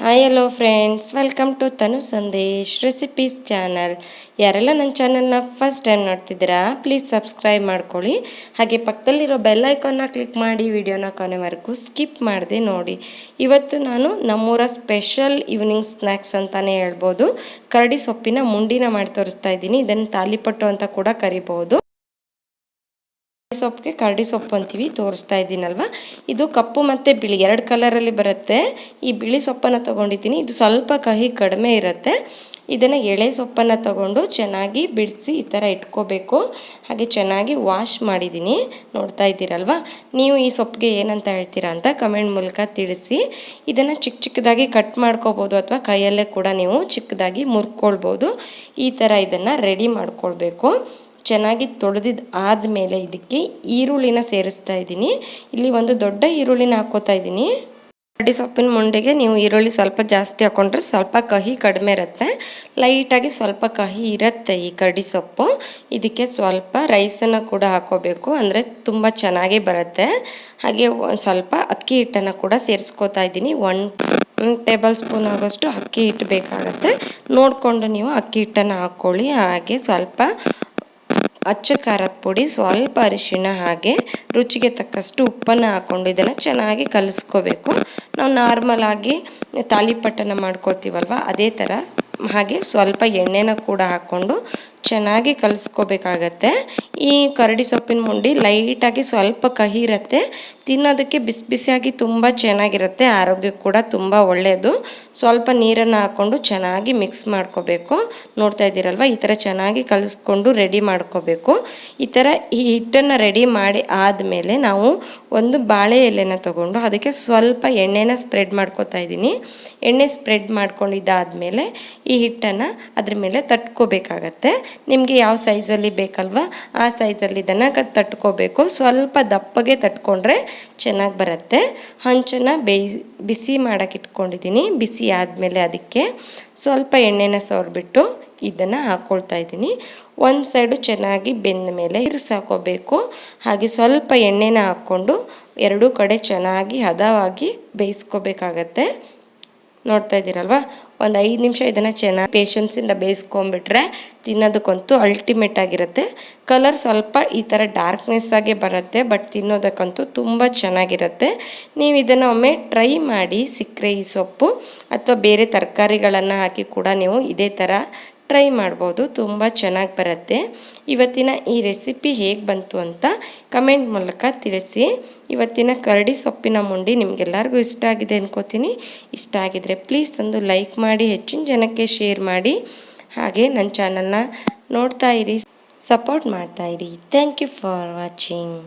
Hi hello friends welcome to Tanu Sandesh recipes channel ಯಾರೆಲ್ಲ ನನ್ನ ಚಾನಲ್ನ ಫಸ್ಟ್ ಟೈಮ್ ನೋಡ್ತಿದ್ದೀರಾ ಪ್ಲೀಸ್ ಸಬ್ಸ್ಕ್ರೈಬ್ ಮಾಡ್ಕೊಳ್ಳಿ. ಹಾಗೆ ಪಕ್ಕದಲ್ಲಿರೋ ಬೆಲ್ ಐಕಾನ್ನ ಕ್ಲಿಕ್ ಮಾಡಿ ವಿಡಿಯೋನ ಕೊನೆವರೆಗೂ ಸ್ಕಿಪ್ ಮಾಡದೆ ನೋಡಿ. ಇವತ್ತು ನಾನು ನಮ್ಮೂರ ಸ್ಪೆಷಲ್ ಈವ್ನಿಂಗ್ ಸ್ನ್ಯಾಕ್ಸ್ ಅಂತಲೇ ಹೇಳ್ಬೋದು. ಕರಡಿ ಸೊಪ್ಪಿನ ಮುಂಡಿನ ಮಾಡಿ ತೋರಿಸ್ತಾ ಇದ್ದೀನಿ. ಇದನ್ನು ತಾಲಿಪಟ್ಟು ಅಂತ ಕೂಡ ಕರಿಬೋದು. ಸೊಪ್ಪಿಗೆ ಕರಡಿ ಸೊಪ್ಪು ಅಂತೀವಿ, ತೋರಿಸ್ತಾ ಇದ್ದೀನಲ್ವ? ಇದು ಕಪ್ಪು ಮತ್ತು ಬಿಳಿ, ಎರಡು ಕಲರಲ್ಲಿ ಬರುತ್ತೆ. ಈ ಬಿಳಿ ಸೊಪ್ಪನ್ನು ತೊಗೊಂಡಿದ್ದೀನಿ. ಇದು ಸ್ವಲ್ಪ ಕಹಿ ಕಡಿಮೆ ಇರುತ್ತೆ. ಇದನ್ನು ಎಳೆ ಸೊಪ್ಪನ್ನು ತಗೊಂಡು ಚೆನ್ನಾಗಿ ಬಿಡಿಸಿ ಈ ಥರ ಇಟ್ಕೋಬೇಕು. ಹಾಗೆ ಚೆನ್ನಾಗಿ ವಾಶ್ ಮಾಡಿದ್ದೀನಿ. ನೋಡ್ತಾ ಇದ್ದೀರಲ್ವ? ನೀವು ಈ ಸೊಪ್ಪಿಗೆ ಏನಂತ ಹೇಳ್ತೀರಾ ಅಂತ ಕಮೆಂಟ್ ಮೂಲಕ ತಿಳಿಸಿ. ಇದನ್ನು ಚಿಕ್ಕ ಚಿಕ್ಕದಾಗಿ ಕಟ್ ಮಾಡ್ಕೋಬೋದು ಅಥವಾ ಕೈಯಲ್ಲೇ ಕೂಡ ನೀವು ಚಿಕ್ಕದಾಗಿ ಮುರ್ಕೊಳ್ಬೋದು. ಈ ಥರ ಇದನ್ನು ರೆಡಿ ಮಾಡ್ಕೊಳ್ಬೇಕು. ಚೆನ್ನಾಗಿ ತೊಳೆದಿದ್ದು ಆದಮೇಲೆ ಇದಕ್ಕೆ ಈರುಳ್ಳಿನ ಸೇರಿಸ್ತಾ ಇದ್ದೀನಿ. ಇಲ್ಲಿ ಒಂದು ದೊಡ್ಡ ಈರುಳ್ಳಿನ ಹಾಕೋತಾ ಇದ್ದೀನಿ. ಕಡ್ಡಿ ಸೊಪ್ಪಿನ ಮುಂಡೆಗೆ ನೀವು ಈರುಳ್ಳಿ ಸ್ವಲ್ಪ ಜಾಸ್ತಿ ಹಾಕೊಂಡ್ರೆ ಸ್ವಲ್ಪ ಕಹಿ ಕಡಿಮೆ ಇರುತ್ತೆ. ಲೈಟಾಗಿ ಸ್ವಲ್ಪ ಕಹಿ ಇರುತ್ತೆ ಈ ಕಡ್ಡಿ ಸೊಪ್ಪು. ಇದಕ್ಕೆ ಸ್ವಲ್ಪ ರೈಸನ್ನು ಕೂಡ ಹಾಕೋಬೇಕು. ಅಂದರೆ ತುಂಬ ಚೆನ್ನಾಗಿ ಬರುತ್ತೆ. ಹಾಗೆ ಒಂದು ಸ್ವಲ್ಪ ಅಕ್ಕಿ ಹಿಟ್ಟನ್ನು ಕೂಡ ಸೇರಿಸ್ಕೋತಾ ಇದ್ದೀನಿ. ಒನ್ ಟೇಬಲ್ ಸ್ಪೂನ್ ಆಗೋಷ್ಟು ಅಕ್ಕಿ ಹಿಟ್ಟು ಬೇಕಾಗುತ್ತೆ. ನೋಡಿಕೊಂಡು ನೀವು ಅಕ್ಕಿ ಹಿಟ್ಟನ್ನು ಹಾಕ್ಕೊಳ್ಳಿ ಹಾಗೆ ಸ್ವಲ್ಪ ಅಚ್ಚ ಖಾರದ ಪುಡಿ ಸ್ವಲ್ಪ ಅರಿಶಿನ ಹಾಗೆ ರುಚಿಗೆ ತಕ್ಕಷ್ಟು ಉಪ್ಪನ್ನು ಹಾಕ್ಕೊಂಡು ಇದನ್ನು ಚೆನ್ನಾಗಿ ಕಲಿಸ್ಕೋಬೇಕು. ನಾವು ನಾರ್ಮಲ್ ಆಗಿ ತಾಲಿಪಟ್ಟನ್ನು ಮಾಡ್ಕೊಳ್ತೀವಲ್ವ? ಅದೇ ಥರ ಹಾಗೆ ಸ್ವಲ್ಪ ಎಣ್ಣೆನ ಕೂಡ ಹಾಕ್ಕೊಂಡು ಚೆನ್ನಾಗಿ ಕಲಿಸ್ಕೋಬೇಕಾಗತ್ತೆ. ಈ ಕರಡಿ ಸೊಪ್ಪಿನ ಮುಂಡಿ ಲೈಟಾಗಿ ಸ್ವಲ್ಪ ಕಹಿ ಇರುತ್ತೆ ತಿನ್ನೋದಕ್ಕೆ ಬಿಸಿ ಬಿಸಿಯಾಗಿ ತುಂಬ ಚೆನ್ನಾಗಿರುತ್ತೆ. ಆರೋಗ್ಯಕ್ಕೆ ಕೂಡ ತುಂಬ ಒಳ್ಳೆಯದು ಸ್ವಲ್ಪ ನೀರನ್ನು ಹಾಕ್ಕೊಂಡು ಚೆನ್ನಾಗಿ ಮಿಕ್ಸ್ ಮಾಡ್ಕೋಬೇಕು. ನೋಡ್ತಾ ಇದ್ದೀರಲ್ವ? ಈ ಥರ ಚೆನ್ನಾಗಿ ಕಲಿಸ್ಕೊಂಡು ರೆಡಿ ಮಾಡ್ಕೋಬೇಕು. ಈ ಥರ ಈ ಹಿಟ್ಟನ್ನು ರೆಡಿ ಮಾಡಿ ಆದಮೇಲೆ ನಾವು ಒಂದು ಬಾಳೆ ಎಲೆನ ತೊಗೊಂಡು ಅದಕ್ಕೆ ಸ್ವಲ್ಪ ಎಣ್ಣೆನ ಸ್ಪ್ರೆಡ್ ಮಾಡ್ಕೋತಾ ಇದ್ದೀನಿ. ಎಣ್ಣೆ ಸ್ಪ್ರೆಡ್ ಮಾಡ್ಕೊಂಡಿದ್ದಾದಮೇಲೆ ಈ ಹಿಟ್ಟನ್ನು ಅದ್ರ ಮೇಲೆ ತಟ್ಕೋಬೇಕಾಗತ್ತೆ. ನಿಮಗೆ ಯಾವ ಸೈಜಲ್ಲಿ ಬೇಕಲ್ವ? ಆ ಸೈಜಲ್ಲಿ ಇದನ್ನು ತಟ್ಕೋಬೇಕು. ಸ್ವಲ್ಪ ದಪ್ಪಗೆ ತಟ್ಕೊಂಡ್ರೆ ಚೆನ್ನಾಗಿ ಬರುತ್ತೆ. ಹಂಚನ್ನು ಬೇಯಿಸಿ ಬಿಸಿ ಮಾಡೋಕೆ ಇಟ್ಕೊಂಡಿದ್ದೀನಿ. ಬಿಸಿ ಆದಮೇಲೆ ಅದಕ್ಕೆ ಸ್ವಲ್ಪ ಎಣ್ಣೆನ ಸವರ್ಬಿಟ್ಟು ಇದನ್ನು ಹಾಕ್ಕೊಳ್ತಾ ಇದ್ದೀನಿ. ಒಂದು ಸೈಡು ಚೆನ್ನಾಗಿ ಬೆಂದ ಮೇಲೆ ಇರಿಸಾಕೋಬೇಕು ಹಾಗೆ ಸ್ವಲ್ಪ ಎಣ್ಣೆನ ಹಾಕ್ಕೊಂಡು ಎರಡೂ ಕಡೆ ಚೆನ್ನಾಗಿ ಹದವಾಗಿ ಬೇಯಿಸ್ಕೋಬೇಕಾಗತ್ತೆ. ನೋಡ್ತಾ ಇದ್ದೀರಲ್ವಾ? ಒಂದು ಐದು ನಿಮಿಷ ಇದನ್ನು ಚೆನ್ನಾಗಿ ಪೇಷನ್ಸಿಂದ ಬೇಯಿಸ್ಕೊಂಬಿಟ್ರೆ ತಿನ್ನೋದಕ್ಕಂತೂ ಅಲ್ಟಿಮೇಟ್ ಆಗಿರುತ್ತೆ. ಕಲರ್ ಸ್ವಲ್ಪ ಈ ಥರ ಡಾರ್ಕ್ನೆಸ್ ಆಗಿ ಬರುತ್ತೆ ಬಟ್ ತಿನ್ನೋದಕ್ಕಂತೂ ತುಂಬ ಚೆನ್ನಾಗಿರುತ್ತೆ. ನೀವು ಇದನ್ನು ಒಮ್ಮೆ ಟ್ರೈ ಮಾಡಿ, ಸಿಕ್ಕರೆ ಈ ಸೊಪ್ಪು, ಅಥವಾ ಬೇರೆ ತರಕಾರಿಗಳನ್ನು ಹಾಕಿ ಕೂಡ ನೀವು ಇದೇ ಥರ ಟ್ರೈ ಮಾಡ್ಬೋದು, ತುಂಬ ಚೆನ್ನಾಗಿ ಬರುತ್ತೆ. ಇವತ್ತಿನ ಈ ರೆಸಿಪಿ ಹೇಗೆ ಬಂತು ಅಂತ ಕಮೆಂಟ್ ಮೂಲಕ ತಿಳಿಸಿ. ಇವತ್ತಿನ ಕರಡಿ ಸೊಪ್ಪಿನ ಮುಂಡಿ ನಿಮಗೆಲ್ಲರಿಗೂ ಇಷ್ಟ ಆಗಿದೆ ಅನ್ಕೋತೀನಿ. ಇಷ್ಟ ಆಗಿದರೆ ಪ್ಲೀಸ್ ಒಂದು ಲೈಕ್ ಮಾಡಿ, ಹೆಚ್ಚಿನ ಜನಕ್ಕೆ ಶೇರ್ ಮಾಡಿ. ಹಾಗೆ ನನ್ನ ಚಾನಲ್ನ ನೋಡ್ತಾ ಇರಿ, ಸಪೋರ್ಟ್ ಮಾಡ್ತಾ ಇರಿ. Thank you for watching.